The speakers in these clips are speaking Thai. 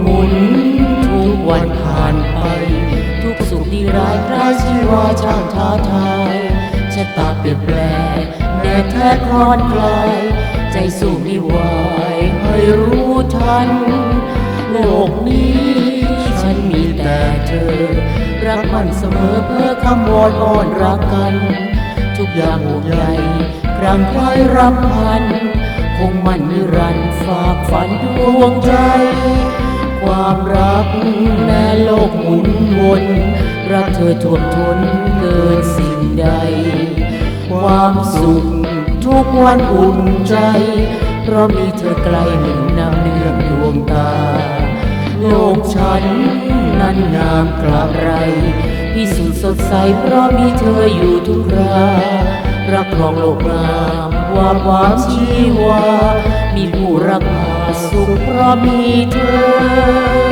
หมุน ทุกวันผ่านไป ทุกสุขที่ร้ายร้ายชีวาช่างท้าทายชะตาเปลี่ยนแปลงแม่แท้คลอนกลายใจสู้ไม่ไหวให้รู้ทัน โลกนี้ ฉันมีแต่เธอ รักมันเสมอเพื่อคำวอนอ่อนรักกัน ทุกอย่างใหญ่ครั้งคล้ยรับพัน คงมันนิรันดร์ฝากฝันดวงใจ ความรักแม้โลกหมุนวนรักเธอท่วมท้นเกินสิ่งใด ความสุขทุกวันอุ่นใจ เพราะมีเธอใกล้หนึ่งนำเนื่อดวงตา โลกฉันนั้นงามกราบไรพิสุทธิ์สดใสเพราะมีเธออยู่ทุกรารักครองโลกงามว่าความชีวา มีผู้รักพา สุขเพราะมีเธอ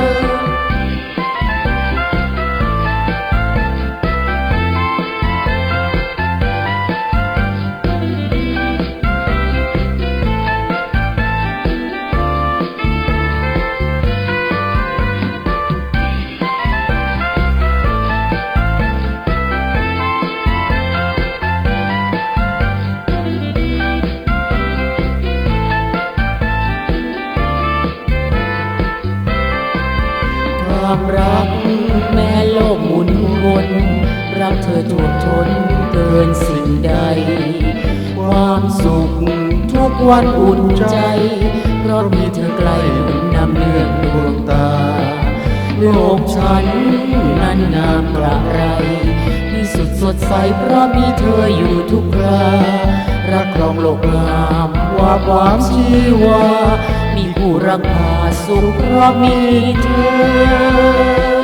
ความรัก แม้โลกหมุนวนรักเธอท่วมท้นเกินสิ่งใด ความสุขทุกวันอุ่นใจ เพราะมีเธอใกล้หนุนนำเนื่องดวงตา โลกฉันนั้นงามกระไรที่สุดสดใสเพราะมีเธออยู่ทุกครารักครองโลกงามว่าความชีวา มีผู้รักษาสุขเพราะมีเธอ